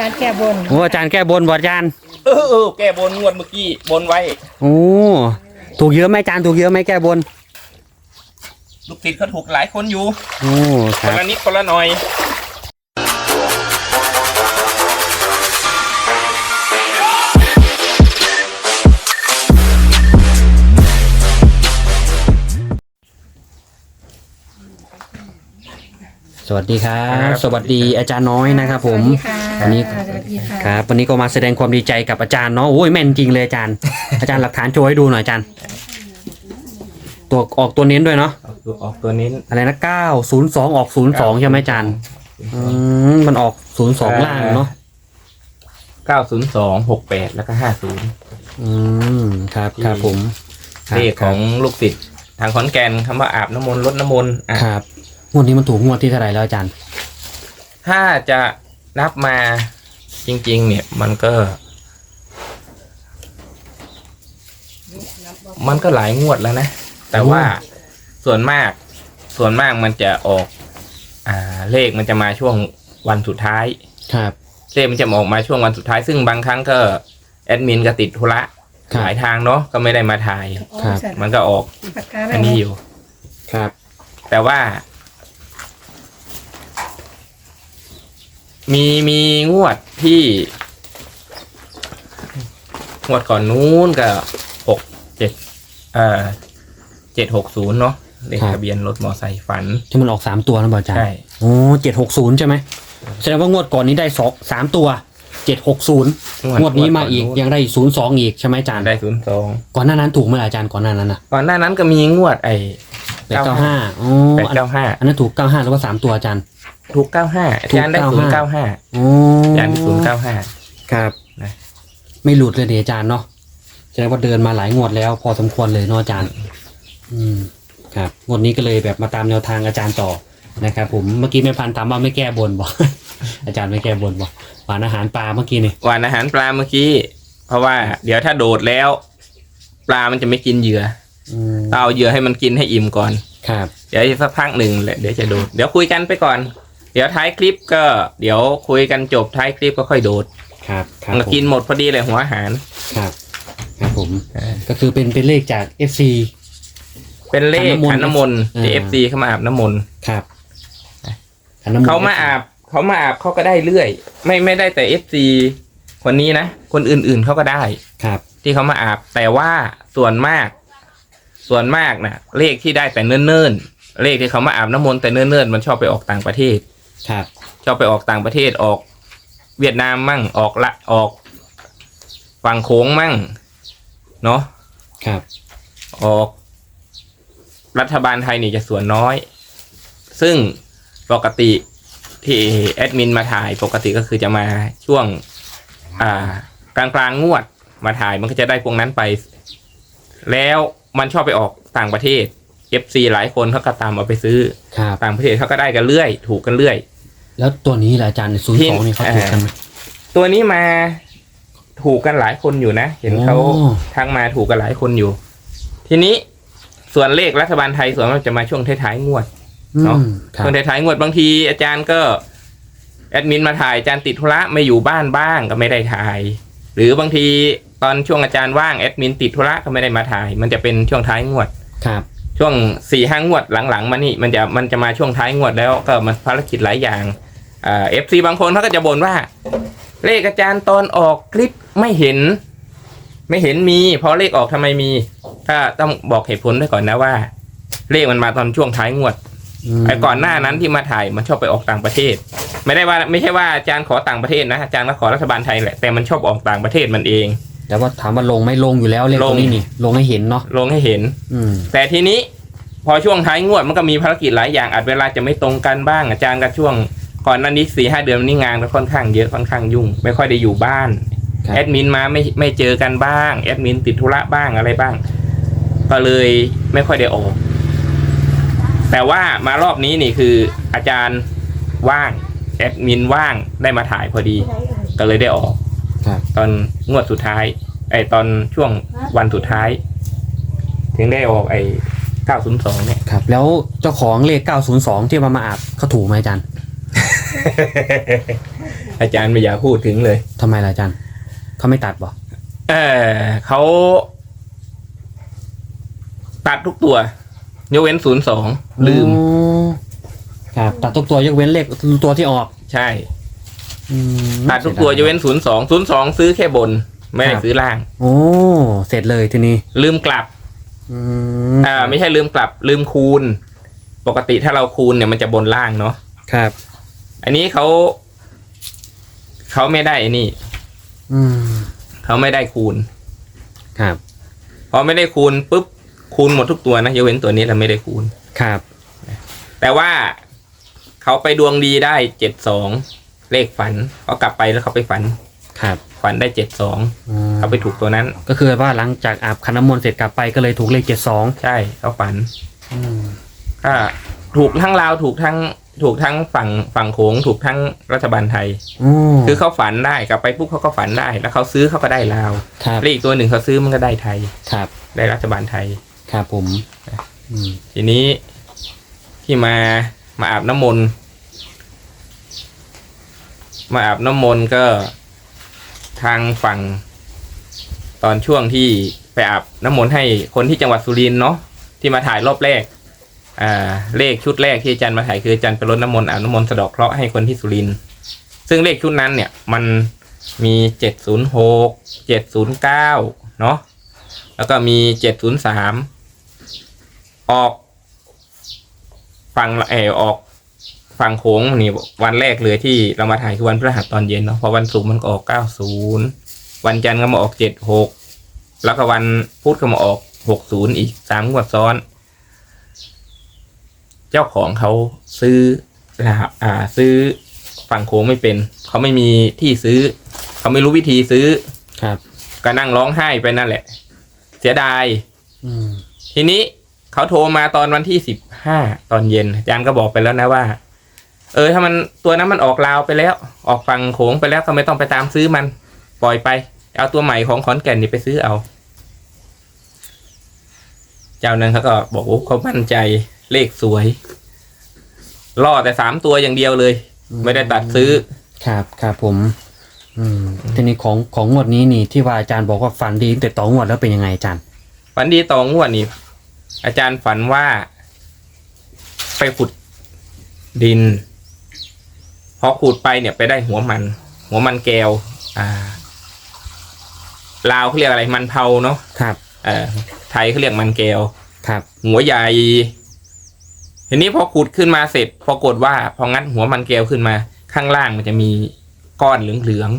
จารย์แก้บนโอ้อาจารย์แก้บนบออาจารย์เออเออแก้บนงวดเมื่อกี้บนไว้ โอ้ถูกเยอะไหมอาจารย์ถูกเยอะไหมแก้บนลูกศิษย์เขาถูกหลายคนอยู่โอ้คคนรับละนิดคนละหน่อย สวัสดีครับ สวัสดีอาจารย์น้อยนะครับ ผม สวัสดีค่ะ อันนี้ สวัสดีค่ะครับ วันนี้ก็มาแสดงความดีใจกับอาจารย์เนาะโอ้ยแม่นจริงเลยอาจารย์ อาจารย์หลักฐานโชว์ให้ดูหน่อยอาจารย์ ตัวออกตัวเน้นด้วยเนาะออกตัวออกตัวนี้อะไรนะเก้าศูนย์สองออกศูนย์สองใช่ไหมอาจารย์อืมมันออกศูนย์สองล่างเนาะเก้าศูนย์สองหกแปดแล้วก็ห้าศูนย์อืมครับครับผมครับเลขของลูกศิษย์ทางขอนแก่นคำว่าอาบน้ำมนต์ลดน้ำมนต์อะครับงวดนี้มันถูกงวดที่เท่าไหร่แล้วอาจารย์ถ้าจะ นับมาจริง ๆ เนี่ยมันก็ มันก็หลายงวดแล้วนะ แต่ว่าส่วนมาก ส่วนมากมันจะออก อ่า เลขมันจะมาช่วงวันสุดท้ายครับเลขมันจะออกมาช่วงวันสุดท้าย ซึ่งบางครั้งก็แอดมินก็ติดธุระครับหลายทางเนาะก็ไม่ได้มาถ่าย ครับ มันก็ออกปากกาอันนี้อยู่ ครับ แต่ว่า มีมีงวดที่งวดก่อนนู้นก็หกเจ็ดเอ่อเจ็ดหกศูนย์เนาะเลขทะเบียนรถมอไซค์ฝัน ที่มันออกสามตัวนะบออาจารย์ใช่ โอ้เจ็ดหกศูนย์ใช่ไหมแสดงว่างวดก่อนนี้ได้สองสามตัวเจ็ดหกศูนย์งวดนี้มาอีกยังได้ศูนย์สองอีกใช่ไหมอาจารย์ได้ศูนย์สองก่อนหน้านั้นถูกไหมล่ะอาจารย์ก่อนหน้านั้นนะก่อนหน้านั้นก็มีงวดไอ้แปดเก้าห้าอ๋อแปดเก้าห้าอันนั้นถูกเก้าห้าแล้วก็สามตัวอาจารย์ ถูกเก้าห้าอาจารย์ได้ถูศูนกย์เก้า95ห้าโอ้อาจารย์ได้ศูนย์เก้าห้า ครับนะ ไม่หลุดเลยเดอาจารย์เนาะแสดงว่าเดินมาหลายงวดแล้ว พอสมควรเลยเนาะอาจารย์ อืม ครับ งวดนี้ก็เลยแบบมาตามแนวทางอาจารย์ต่อนะครับผม เมื่อกี้แม่พันธุ์ถามว่าไม่แก้บนบอกอาจารย์ไม่แก้บนบอกหวานอาหารปลาเมื่อกี้นี่ หวานอาหารปลาเมื่อกี้ เพราะว่าเดี๋ยวถ้าโดดแล้ว ปลามันจะไม่กินเหยื่ออืมต้องเอาเหยื่อให้มันกินให้อิ่มก่อน ครับ เดี๋ยวอีกสักพักหนึ่งแหละเดี๋ยวจะโดด เดี๋ยวคุยกันไปก่อน เดี๋ยวท้ายคลิปก็เดี๋ยวคุยกันจบท้ายคลิปก็ค่อยโดดครับครับมันผมกินหมดพอดีเลยหัวอาหาร ครับครับผมเออ ก็คือเป็นเป็นเลขจาก FC เป็นเลขขัขันนน้ำน้ำมมนนต์ต์ที่อ่าเอฟซีเข้ามาอาบน้ำมนต์ครับขันน้ำนต์เขามาอาบเขามาอาบเขาก็ได้เรื่อย ไม่ไม่ได้แต่เอฟซีคนนี้นะ คนอื่นๆเขาก็ได้ ครับ ที่เขามาอาบแต่ว่าส่วนมาก ส่วนมากนะเลขที่ได้แต่เนิ่นๆเลขที่เขามาอาบน้ำมนต์แต่เนิ่นๆมันชอบไปออกต่างประเทศ ครับ ชอบไปออกต่างประเทศออกเวียดนามมั่งออกละออกฝั่งโค้งมั่งเนาะครับ ออก รัฐบาลไทยนี่จะส่วนน้อย ซึ่งปกติที่แอดมินมาถ่ายปกติก็คือจะมาช่วง อ่ากลางกลางๆงวดมาถ่ายมันก็จะได้พวกนั้นไป แล้วมันชอบไปออกต่างประเทศ FC หลายคนเขาก็ตามเอาไปซื้อครับ ต่างประเทศเขาก็ได้กันเรื่อย ถูกกันเรื่อย แล้วตัวนี้แหละอาจารย์ศูนย์สองนี่เขาถูกกันไหมตัวนี้มาถูกกันหลายคนอยู่นะ เห็นเขาโอ้ทักมาถูกกันหลายคนอยู่ ทีนี้ส่วนเลขรัฐบาลไทยส่วนมากจะมาช่วงท้ายๆงวดเนาะอืมครับช่วงท้ายๆงวดบางที อาจารย์ก็แอดมินมาถ่ายอาจารย์ติดธุระไม่อยู่บ้านบ้างก็ไม่ได้ถ่าย หรือบางทีตอนช่วงอาจารย์ว่างแอดมินติดธุระก็ไม่ได้มาถ่าย มันจะเป็นช่วงท้ายงวดครับ ช่วงสี่ห้างวดหลังๆ มานี่มันจะมันจะมาช่วงท้ายงวดแล้วก็มันภารกิจหลายอย่างอ่าเอฟซีบางคนเขาก็จะบ่นว่า เลขอาจารย์ตอนออกคลิปไม่เห็น ไม่เห็นมีเพราะเลขออกทำไมมี ถ้าต้องบอกเหตุผลด้วยก่อนนะว่า เลขมันมาตอนช่วงท้ายงวดมไอ้ก่อนหน้านั้นที่มาถ่ายมันชอบไปออกต่างประเทศ ไม่ได้ว่าไม่ใช่ว่าอาจารย์ขอต่างประเทศนะอาจารย์ก็ขอรัฐบาลไทยแหละแต่มันชอบออกต่างประเทศมันเองแต่ว่าถามว่าลงไหม่ลงอยู่แล้วเลขลตังวนี้นี่ลงให้เห็นเนาะลงให้เห็น อืมแต่ทีนี้ พอช่วงท้ายงวดมันก็มีภารกิจหลายอย่างอาจเวลาจะไม่ตรงกันบ้างอาจารย์ก็ช่วงก่อนหนั้นนี้สี่ห้าเดือนนี้งานก็ค่อนข้างเยอะค่อนข้างยุ่ง ไม่ค่อยได้อยู่บ้านครับ แอดมินมาไม่ไม่เจอกันบ้างแอดมินติดธุระบ้างอะไรบ้าง ก็เลยไม่ค่อยได้ออก แต่ว่ามารอบนี้นี่คืออาจารย์ว่างแอดมินว่างได้มาถ่ายพอดี ก็เลยได้ออกครับ ตอนงวดสุดท้ายไอ้ตอนช่วงวันสุดท้าย ถึงได้ออกไอ้ 902 เนี่ย ครับ แล้วเจ้าของเลข 902 ที่มามาอาบเขาถูกไหมอาจารย์ อาจารย์ไม่อยากพูดถึงเลยทำไมล่ะอาจารย์เขาไม่ตัดบ่เออเขา ตัดทุกตัว ยกเว้นศูนย์สองลืม อ๋อครับ ตัดทุกตัวยกเว้นเลขตัวที่ออกใช่ อืมตัดทุกตัวยกเว้นศูนย์สองศูนย์สองซื้อแค่บน ไม่ได้ซื้อล่าง โอ้เสร็จเลยทีนี้ ลืมกลับ อือ่า ไม่ใช่ลืมกลับลืมคูณ ปกติถ้าเราคูณเนี่ยมันจะบนล่างเนาะครับ อันนี้เขาเขาไม่ได้ไอ้นี่ อืมเขาไม่ได้คูณครับพอไม่ได้คูณปุ๊บคูณหมดทุกตัวนะยกเว้นตัวนี้เราไม่ได้คูณครับ แต่ว่าเขาไปดวงดีได้เจ็ดสองเลขฝันเขากลับไปแล้วเขาไปฝัน ครับ ฝันได้เจ็ดสองอืมเขาไปถูกตัวนั้น ก็คือว่าหลังจากอาบคันน้ำมนต์เสร็จกลับไปก็เลยถูกเลขเจ็ดสองใช่เขาฝันก็ถูกทั้งลาวถูกทั้งถูกทั้งฝั่งฝั่งโขงถูกทั้งรัฐบาลไทยโอ้คือเขาฝันได้กลับไปปุ๊บเขาก็ฝันได้ แล้วเขาซื้อเขาก็ได้ลาวครับเลขอีกตัวหนึ่งเขาซื้อมันก็ได้ไทย ครับได้รัฐบาลไทย ครับผมอืมทีนี้ที่มามาอาบน้ำมนต์มาอาบน้ำมนต์ก็ ทางฝั่ง ตอนช่วงที่ไปอาบน้ำมนต์ให้คนที่จังหวัดสุรินทร์เนาะที่มาถ่ายรอบแรก อ่า เลขชุดแรกที่อาจารย์มาถ่ายคืออาจารย์ไปรดน้ำมนต์อาบน้ำมนต์สะดอกเคราะห์ให้คนที่สุรินทร์ซึ่งเลขชุดนั้นเนี่ยมันมีเจ็ดศูนย์หกเจ็ดศูนย์เก้าเนาะแล้วก็มีเจ็ดศูนย์สามออกฝั่งเออออก ฝั่งโขงนี่วันแรกเลยที่เรามาถ่ายคือวันพฤหัสตอนเย็นเนาะเพราะวันศุกร์มันก็ออกเก้าศูนย์วันจันทร์ก็มาออกเจ็ดหกแล้วก็วันพุธก็มาออกหกศูนย์อีกสามงวดซ้อน เจ้าของเขาซื้อนะครับอ่าซื้อฝั่งโขงไม่เป็น เขาไม่มีที่ซื้อ เขาไม่รู้วิธีซื้อครับ ก็นั่งร้องไห้ไปนั่นแหละ เสียดายอืมทีนี้เขาโทรมาตอนวันที่สิบห้าตอนเย็นอาจารย์ก็บอกไปแล้วนะว่า เออถ้ามันตัวนั้นมันออกลาวไปแล้ว ออกฝั่งโขงไปแล้วก็ไม่ต้องไปตามซื้อมัน ปล่อยไป เอาตัวใหม่ของขอนแก่นนี่ไปซื้อเอา เจ้านั้นเขาก็บอกว่าเขามั่นใจเลขสวยล่อแต่สามตัวอย่างเดียวเลย ไม่ได้ตัดซื้อ ครับครับผม อืมทีนี้ของของงวดนี้นี่ที่ว่าอาจารย์บอกว่าฝันดีตั้งแต่ต่องวดแล้วเป็นยังไงอาจารย์ ฝันดีต่องวดนี่อาจารย์ฝันว่า ไปขุดดิน พอขุดไปเนี่ยไปได้หัวมัน หัวมันแก้ว อ่า ลาวเขาเรียกอะไรมันเผาเนาะครับ เอ่อไทยเขาเรียกมันแก้วครับ หัวใหญ่ทีนี้พอขุดขึ้นมาเสร็จปรากฏว่าพองัดหัวมันแก้วขึ้นมา ข้างล่างมันจะมีก้อนเหลือง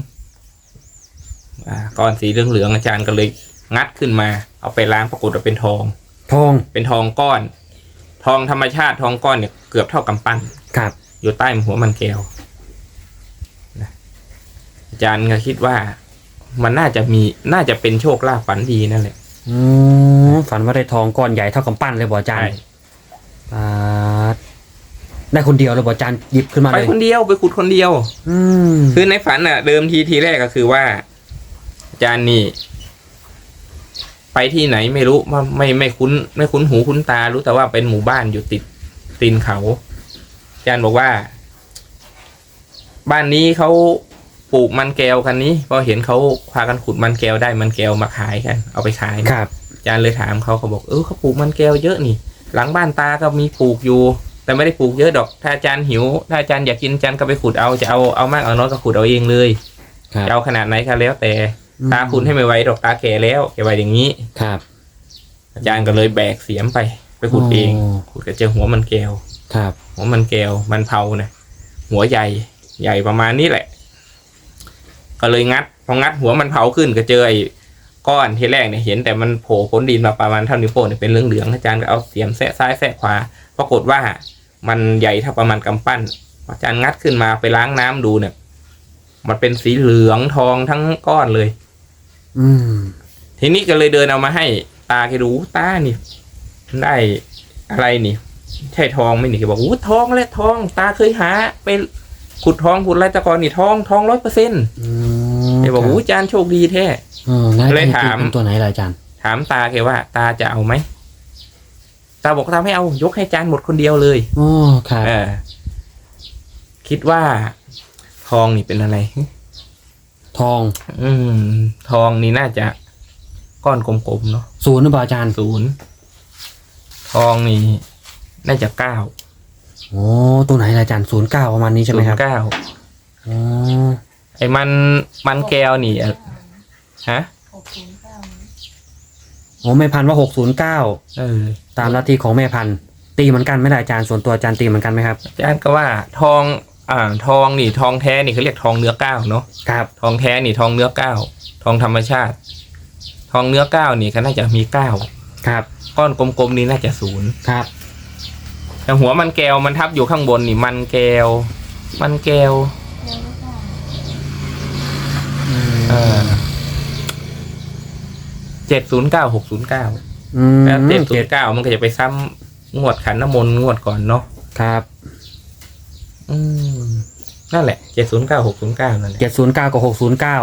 ๆอ่าก้อนสีเหลืองๆอาจารย์ก็เลย งัดขึ้นมา เอาไปล้างปรากฏว่าเป็นทอง ทองเป็นทองก้อน ทองธรรมชาติทองก้อนเนี่ยเกือบเท่ากำปั้นครับ อยู่ใต้หัวมันแก้วนะ อาจารย์ก็คิดว่า มันน่าจะมีน่าจะเป็นโชคลาภฝันดีนั่นแหละ อืมฝันว่าได้ทองก้อนใหญ่เท่ากำปั้นเลยบอกอาจารใช่ย์อ่าได้คนเดียวเลยบอกอาจารย์หยิบขึ้นมาไปเลยคนเดียวไปขุดคนเดียว อืมคือในฝันอะ เดิมทีทีแรกก็คือว่า อาจารย์นี่ ไปที่ไหนไม่รู้ว่าไม่ไม่คุ้น ไม่คุ้นหูคุ้นตารู้แต่ว่าเป็นหมู่บ้านอยู่ติดตีนเขา อาจารย์บอกว่า บ้านนี้เขา ปลูกมันแก้วกันนี้พอเห็นเขาพากันขุดมันแก้วได้มันแก้วมาขายกัน เอาไปขายครับอาจารย์เลยถามเขาเขาบอกเออเขาปลูกมันแก้วเยอะนี่ หลังบ้านตาก็มีปลูกอยู่ แต่ไม่ได้ปลูกเยอะดอก ถ้าอาจารย์หิว ถ้าอาจารย์อยากกินอาจารย์ก็ไปขุดเอาจะเอาเอามากเอาน้อยก็ขุดเอาเองเลยครับจะเอาขนาดไหนก็แล้วแต่ตาคุณให้ไม่ไหวดอกตาแก่แล้วแกไว้อย่างนี้ครับ อาจารย์ก็เลยแบกเสียมไป ไปขุดเองอ๋อขุดก็เจอหัวมันแก้วครับ หัวมันแก้วมันเผานะหัวใหญ่ใหญ่ประมาณนี้แหละ ก็เลยงัดพองัดหัวมันเผาขึ้นก็เจอไอ้ก้อนที่แรกเนี่ยเห็นแต่มันโผล่พ้นดินมาประมาณเท่านิ้วโป้งเนี่ยเป็นเหลืองๆอาจารย์ก็เอาเสียมแซะซ้ายแซะขวาปรากฏว่ามันใหญ่เท่าประมาณกำปั้น อาจารย์งัดขึ้นมาไปล้างน้ำดูเนี่ย มันเป็นสีเหลืองทองทั้งก้อนเลย อืม ทีนี้ก็เลยเดินเอามาให้ ตาแกดูตานี่ได้อะไรนี่ ใช่ทองไหมนี่แกบอกอู้ทองและทอง ตาเคยหา ไปขุดทองขุดอะไรแตะกอนนี่ทองทองร้อยเปอร์เซ็นต์อืม แกบอกครับอู้อาจารย์โชคดีแท้ เอองั้นเลยถาม เป็นตัวไหนล่ะอาจารย์ ถามตาแกว่า ตาจะเอาไหมตาบอกตาไม่เอายกให้อาจารย์หมดคนเดียวเลยอ๋อครับเออคิดว่าขทองนี่เป็นอะไร ทองอืม ทองนี่น่าจะก้อนกลมๆเนาะศูนย์หรือเปล่าอาจารย์ศูนย์ทองนี่น่าจะเก้าโอ้ตัวไหนล่ะอาจารย์ศูนย์เก้าประมาณนี้ใช่ไหมครับเก้า อ๋อ ไอ้มันมันแก้วนี่อะฮะหกศูนย์เก้าโอ้แม่พันธุ์ว่าหกศูนย์เก้าเออตามลัทธิของแม่พันธุ์ตีเหมือนกันไหมล่ะอาจารย์ส่วนตัวอาจารย์ตีเหมือนกันไหมครับอาจารย์ก็ว่าทองอ่าทองนี่ทองแท้นี่เขาเรียกทองเนื้อเก้าเนาะครับทองแท้นี่ทองเนื้อเก้าทองธรรมชาติ ทองเนื้อเก้านี่ก็น่าจะมีเก้าครับก้อนกลมๆนี่น่าจะศูนย์ครับแต่หัวมันแก้วมันทับอยู่ข้างบนนี่มันแก้วมันแก้ว แล้วก็ เออเจ็ดศูนย์เก้าหกศูนย์เก้าอืมแล้วเจ็ดศูเจ็นดย์เก้ามันก็จะไปซ้ำงวดขันน้ำมนต์งวดก่อนเนาะครับอืมนั่นแหละเจ็ดศูนย์เก้าหกศูนย์เก้านั่นแหละ เจ็ดศูนย์เก้ากับหกศูนย์เก้า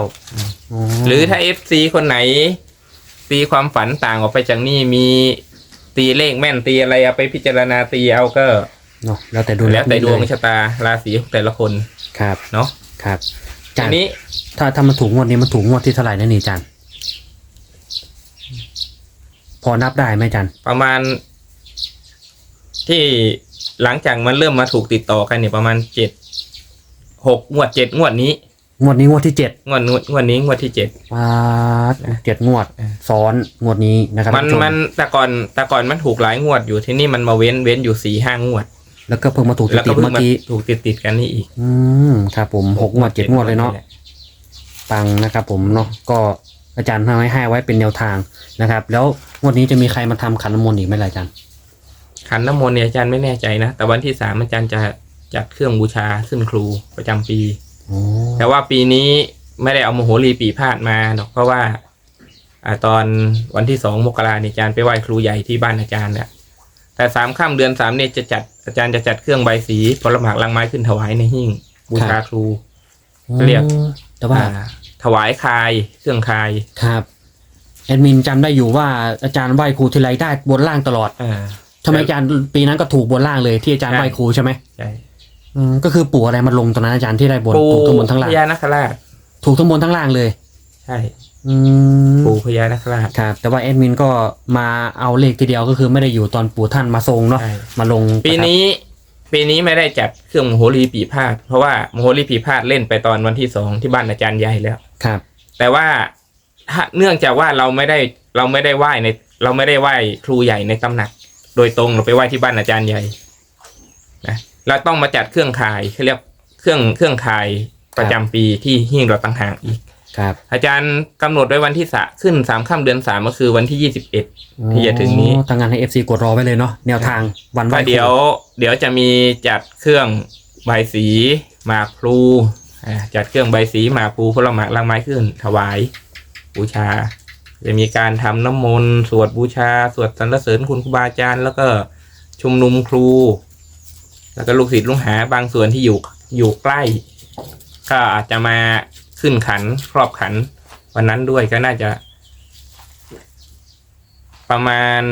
หรือถ้าเอฟซีคนไหน ตีความฝันต่างออกไปจากนี่มีตีเลขแม่นตีอะไรเอาไปพิจารณาตีเอาก็ เนาะแล้วแต่ดูแล้วแต่ดวงเลยชะตาราศีของแต่ละคนครับเนาะครับอาทีจารย์นี้ ถ้าถ้ามันถูกงวดนี้มันถูกงวดที่เท่าไหร่นะนี่อาจารย์ พอนับได้ไหมอาจารย์ ประมาณ ที่หลังจากมันเริ่มมาถูกติดต่อกันเนี่ยประมาณเจ็ดหกงวดเจ็ดงวดนี้ งวดนี้งวดที่เจ็ดงวดนู้นงวดนี้งวดที่เจ็ดว้าดเจ็ดงวดอ่าซ้อนงวดนี้นะครับมันท่าผู้ชมันแต่ก่อนแต่ก่อนมันถูกหลายงวดอยู่ที่นี่มันมาเว้นเว้นอยู่สี่ห้างวด แล้วก็เพิ่งมาถูกแล้วติก็ดๆเพิ่เมื่งอมากี้ ถูกติดติดๆกันนี่อีกอืมครับผมหกงวดเจ็ดงวดเลยเนาะแห ปังนะครับผมเนาะก็อาจารย์ทำให้ให้ไว้เป็นแนวทางนะครับ แล้วงวดนี้จะมีใครมาทำขันน้ำมนต์อีกไหมล่ะอาจารย์ขันน้ำมนต์เนี่ยอาจารย์ไม่แน่ใจนะ แต่วันที่สามอาจารย์จะจัดเครื่องบูชาขึ้นครูประจำปีโอ้แต่ว่าปีนี้ไม่ได้เอามโหรีปีพาดมาหรอกเพราะว่าอ่าตอนวันที่สองมกราเนี่ยอาจารย์ไปไหว้ครูใหญ่ที่บ้านอาจารย์เนี่ยแต่สามค่ำเดือนสามเนี่ยจะจัดอาจารย์จะจัดเครื่องใบายสีผลหมากลังไม้ขึ้นถวายในหิ้งบูชาครูเรียกแต่ว่าอ่า ถวายคายเครื่องคายครับแอดมินจำได้อยู่ว่าอาจารย์ไหว้ครูทีไรได้บนล่างตลอดอ่า ทำไมอาจารย์ปีนั้นก็ถูกบนล่างเลยที่อาจารย์ใช่ ไหว้ครูใช่ไหมใช่อืมก็คือปู่อะไรมาลงตรงนั้นอาจารย์ที่ได้บนปูถูกทั้งบนทั้งล่างพญานาคราชถูกทั้งบนทั้งล่างเลย ใช่อืมปูพญานาคราช ครับ แต่ว่าแอดมินก็มาเอาเลขทีเดียวก็คือไม่ได้อยู่ตอนปู่ท่านมาทรงเนาะใช่ มาลงปีนี้ ปีนี้ไม่ได้จัดเครื่องมโหรีปีพาดเพราะว่ามโหรีปีพาดเล่นไปตอนวันที่สองที่บ้านอาจารย์ใหญ่แล้ว ครับ แต่ว่าถ้าเนื่องจากว่าเราไม่ได้เราไม่ได้ไหว้ใน เราไม่ได้ไหว้ครูใหญ่ในตำหนัก โดยตรงเราไปไหว้ที่บ้านอาจารย์ใหญ่นะเราต้องมาจัดเครื่องคายเขาเรียกเครื่องเครื่องคายประจำปีที่หิ้งเราต่างหากอีก ครับ อาจารย์กำหนดไว้วันที่สะขึ้นสามค่ำเดือนสามก็คือวันที่ยี่สิบเอ็ดที่จะถึงนี้โอ้ทางงานให้เอฟซีกดรอไว้เลยเนาะแนวทางวันไหก็ว้ครูเดี๋ยว เดี๋ยวจะมีจัดเครื่องใบายสีหมากพลูอ่าจัดเครื่องใบายสีหมากพลูผลหมากลังไม้ขึ้น ถวาย บูชา จะมีการทำน้ำมนต์สวดบูชา สวดสรรเสริญคุณครูบาอาจารย์ แล้วก็ชุมนุมครู แล้วก็ลูกศิษย์ลูกหาบางส่วนที่อยู่อยู่ใกล้ ก็อาจจะมา ขึ้นขันครอบขัน วันนั้นด้วยก็น่าจะ ประมาณ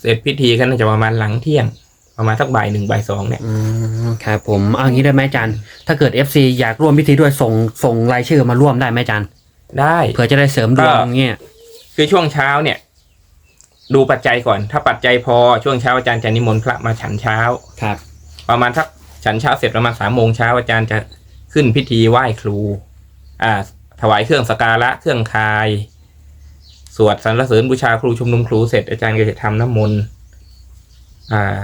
เสร็จพิธีก็น่าจะประมาณหลังเที่ยง ประมาณสักบ่ายหนึ่งบ่ายสองเนี่ย อืมครับผมเอางี้ได้ไหมอาจารย์ ถ้าเกิด FC อยากร่วมพิธีด้วยส่งส่งรายชื่อมาร่วมได้ไหมอาจารย์ได้ เผื่อจะได้เสริมดวงก็เงี้ยคือช่วงเช้าเนี่ย ดูปัจจัยก่อน ถ้าปัจจัยพอช่วงเช้าอาจารย์จะนิมนต์พระมาฉันเช้า ครับ ประมาณสักฉันเช้าเสร็จประมาณสามโมงเช้าอาจารย์จะ ขึ้นพิธีไหว้ครูอ่าถวายเครื่องสการะเครื่องคาย สวดสรรเสริญบูชาครูชุมนุมครูเสร็จอาจารย์ก็จะทำน้ำมนต์อ่า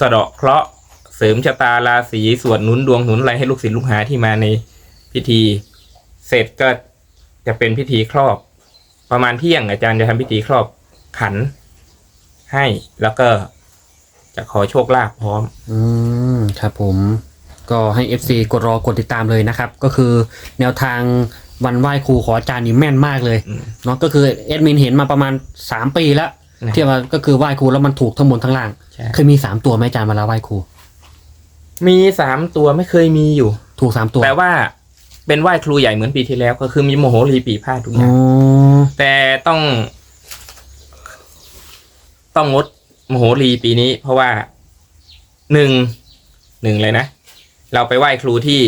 สะเดาะเคราะห์เสริมชะตาราศีสวดหนุนดวงหนุนอะไรให้ลูกศิษย์ลูกหาที่มาในพิธี เสร็จก็จะเป็นพิธีครอบ ประมาณเที่ยงอาจารย์จะทำพิธีครอบขัน ให้แล้วก็จะขอโชคลาภพร้อม อืมครับผม ก็ให้ FC กดรอกดติดตามเลยนะครับ ก็คือแนวทางวันไหว้ครูขออาจารย์นี่แม่นมากเลยอืมเนาะก็คือแอดมินเห็นมาประมาณ 3 ปีแล้วนะที่ว่าก็คือไหว้ครูแล้วมันถูกทั้งบนทั้งล่าง ใช่ เคยมี 3 ตัวไหมอาจารย์เวลาไหว้ครู มีสามตัวไม่เคยมีอยู่ ถูก 3 ตัวแต่ว่าเป็นไหว้ครูใหญ่เหมือนปีที่แล้ว ก็คือมีโมโหรีปีพาดทุกออ๋ย่าง อแต่ต้อง ต้องงดโมโหรีปีนี้ เพราะว่าหนึ่งหนึ่งเลยนะ เราไปไหว้ครูที่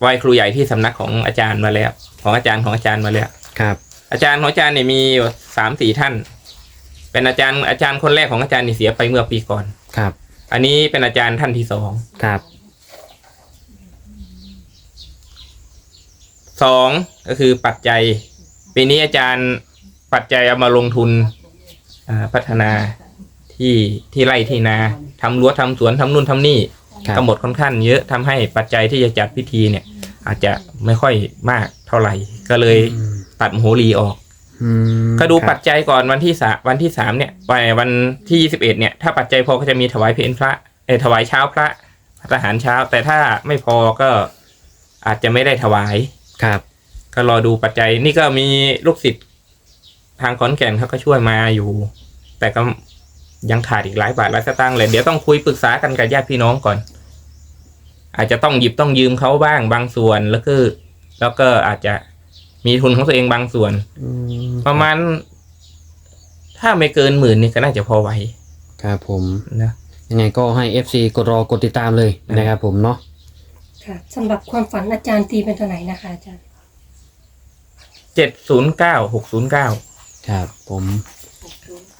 ไหว้ครูใหญ่ที่สำนักของอาจารย์มาแล้ว ของอาจารย์ของอาจารย์มาแล้ว ครับ อาจารย์ของอาจารย์เนี่ยมีอยู่สามสี่ท่าน เป็นอาจารย์อาจารย์คนแรกของอาจารย์นี่เสียไปเมื่อปีก่อน ครับ อันนี้เป็นอาจารย์ท่านที่สองครับ สองก็คือปัจจัยปีนี้อาจารย์ปัจจัยเอามาลงทุนอ่าพัฒนาที่ที่ไร่ที่นาทำรั้วทำสวนทำนู่นทำนี่ครับ กำหนดค่อนข้างเยอะทำให้ปัจจัยที่จะจัดพิธีเนี่ย อาจจะไม่ค่อยมากเท่าไหร่ ก็เลยอืมตัดโหรีออกอืมก็ดูครับปัจจัยก่อนวันที่สาวันที่สามเนี่ยไปวันที่ยี่สิบเอ็ดเนี่ยถ้าปัจจัยพอก็จะมีถวายเพลพระเออถวายเช้าพระทหารเช้า แต่ถ้าไม่พอก็อาจจะไม่ได้ถวายครับ ก็รอดูปัจจัยนี่ก็มีลูกศิษย์ทางขอนแก่นเขาก็ช่วยมาอยู่ แต่ก็ยังขาดอีกหลายบาทหลายสตางค์เลยเดี๋ยวต้องคุยปรึกษากันกับญาติพี่น้องก่อน อาจจะต้องหยิบต้องยืมเขาบ้างบางส่วนแล้วก็แล้วก็อาจจะมีทุนของตัวเองบางส่วน อืมประมาณ ถ้าไม่เกินหมื่นนี่ก็น่าจะพอไหวครับผม นะ ยังไงก็ให้ FC กดรอกดติดตามเลยนะครับผมเนาะค่ะสำหรับความฝันอาจารย์ตีเป็นตัวไหนนะคะอาจารย์ เจ็ดศูนย์เก้าหกศูนย์เก้าครับผม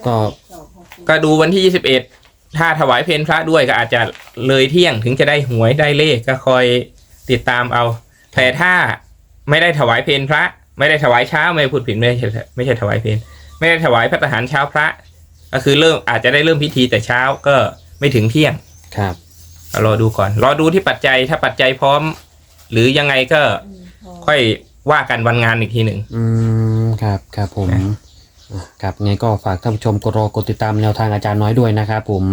ก็ ก็ดูวันที่ยี่สิบเอ็ด ถ้าถวายเพลพระด้วยก็อาจจะเลยเที่ยงถึงจะได้หวยได้เลขก็คอยติดตามเอา แต่ถ้าไม่ได้ถวายเพลพระ ไม่ได้ถวายเช้าไม่ได้พูดผิดไม่ใช่ไม่ใช่ถวายเพลไม่ได้ถวายพระทหารเช้าพระ ก็คือเริ่มอาจจะได้เริ่มพิธีแต่เช้าก็ไม่ถึงเที่ยงครับก็รอดูก่อน รอดูที่ปัจจัยถ้าปัจจัยพร้อม หรือยังไงก็ค่อยว่ากันวันงานอีกทีหนึ่งอืมครับครับผมนะอะ ครับยังไงก็ฝากท่านผู้ชมกดรอกดติดตามแนวทางอาจารย์น้อยด้วยนะครับผม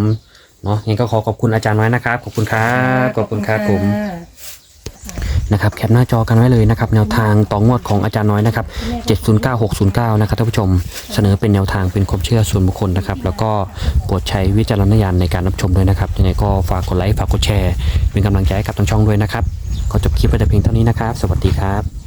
เนาะยังไงก็ขอขอบคุณอาจารย์น้อยนะครับ ขอบคุณครับขอบคุณครับผมะนะครับแคปหน้าจอกันไว้เลยนะครับ แนวทางต่องวดของอาจารย์น้อยนะครับ 709609 นะครับท่านผู้ชมเสนอเป็นแนวทางเป็นความเชื่อส่วนบุคคลนะครับ แล้วก็โปรดใช้วิจารณญาณในการรับชมด้วยนะครับยังไงก็ฝากกดไลค์ฝากกดแชร์ เป็นกำลังใจให้กับทางช่องด้วยนะครับ ก็จบคลิปไปแต่เพียงเท่านี้นะครับ สวัสดีครับ